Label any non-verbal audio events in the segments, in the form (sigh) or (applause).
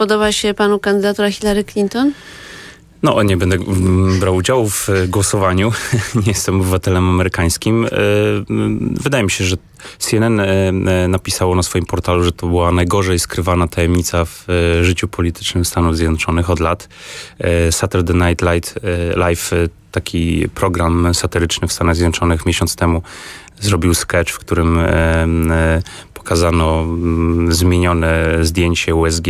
podoba się panu kandydatura Hillary Clinton? No, nie będę mm, brał udziału w e, głosowaniu. (laughs) nie jestem obywatelem amerykańskim. E, mm, wydaje mi się, że CNN e, napisało na swoim portalu, że to była najgorzej skrywana tajemnica w życiu politycznym Stanów Zjednoczonych od lat. Saturday Night Live, taki program satyryczny w Stanach Zjednoczonych miesiąc temu zrobił sketch, w którym pokazano zmienione zdjęcie USG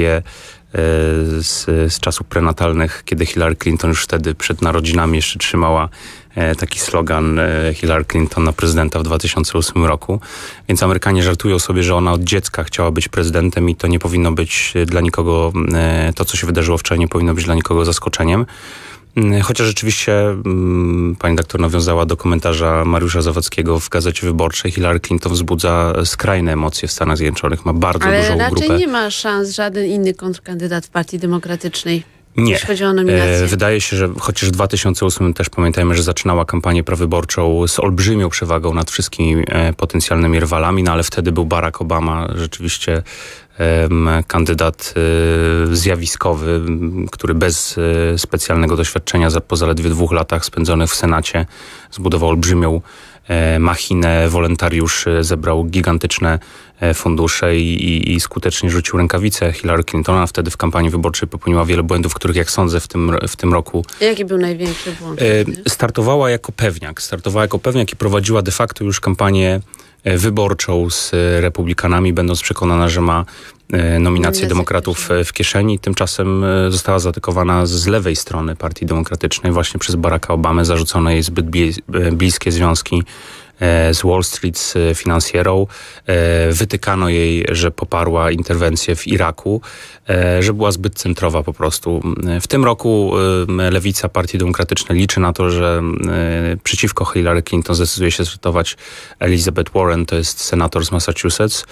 z, z czasów prenatalnych, kiedy Hillary Clinton już wtedy przed narodzinami jeszcze trzymała e, taki slogan e, Hillary Clinton na prezydenta w 2008 roku. Więc Amerykanie żartują sobie, że ona od dziecka chciała być prezydentem i to nie powinno być dla nikogo, e, to co się wydarzyło wczoraj nie powinno być dla nikogo zaskoczeniem. Mm, chociaż rzeczywiście mm, pani doktor nawiązała do komentarza Mariusza Zawadzkiego w Gazecie Wyborczej. Hillary Clinton wzbudza skrajne emocje w Stanach Zjednoczonych. Ma bardzo Ale dużą raczej grupę. nie ma szans żaden inny kontrkandydat w Partii Demokratycznej. Nie. E, wydaje się, że chociaż w 2008 też pamiętajmy, że zaczynała kampanię prawyborczą z olbrzymią przewagą nad wszystkimi e, potencjalnymi rywalami, no ale wtedy był Barack Obama, rzeczywiście kandydat e, zjawiskowy, który bez e, specjalnego doświadczenia za, po zaledwie dwóch latach spędzonych w Senacie zbudował olbrzymią e, machinę wolontariuszy, zebrał gigantyczne fundusze i, i, i, skutecznie rzucił rękawice Hillary Clintona. Wtedy w kampanii wyborczej popełniła wiele błędów, których jak sądzę w tym, w tym roku... Jaki był największy błąd? Startowała jako pewniak. Startowała jako pewniak i prowadziła de facto już kampanię E, wyborczą z republikanami, będąc przekonana, że ma e, nominację demokratów e, w kieszeni. Tymczasem została zaatakowana z lewej strony Partii Demokratycznej właśnie przez Baracka Obamę. Zarzucono jej zbyt bliskie związki E, z Wall Street, z finansjerą. E, wytykano jej, że poparła interwencję w Iraku, e, że była zbyt centrowa po prostu. W tym roku lewica Partii Demokratycznej liczy na to, że przeciwko Hillary Clinton zdecyduje się startować Elizabeth Warren, to jest senator z Massachusetts,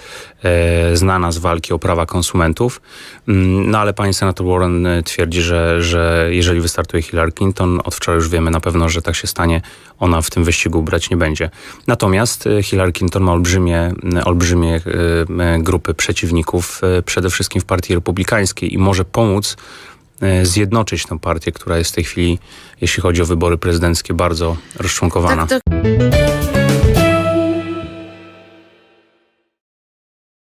znana z walki o prawa konsumentów. Mm, no ale pani senator Warren twierdzi, że, że jeżeli wystartuje Hillary Clinton, od wczoraj już wiemy na pewno, że tak się stanie, ona w tym wyścigu brać nie będzie. Natomiast e, Hillary Clinton ma olbrzymie, olbrzymie e, grupy przeciwników, e, przede wszystkim w partii republikańskiej i może pomóc zjednoczyć tę partię, która jest w tej chwili, jeśli chodzi o wybory prezydenckie, bardzo rozczłonkowana. Tak, tak.